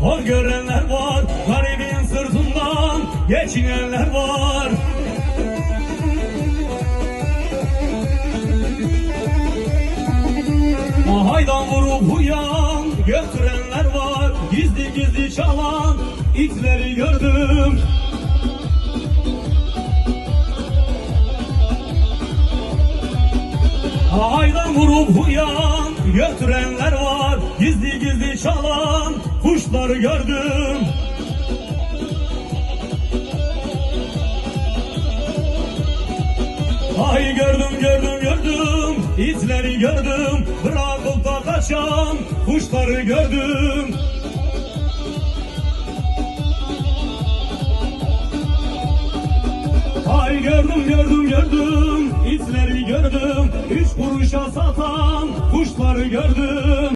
hor görenler var. Garibin sırtından geçinenler var. Mahaydan vurup uyan götürenler var. Gizli gizli çalan itleri gördüm. Haydan vurup uyan götürenler Gizli gizli çalan kuşları gördüm. Ay gördüm gördüm gördüm. İtleri gördüm. Bırakıp da kaçan kuşları gördüm. Ay gördüm gördüm gördüm. İtleri gördüm. Üç kuruşa satan kuşları gördüm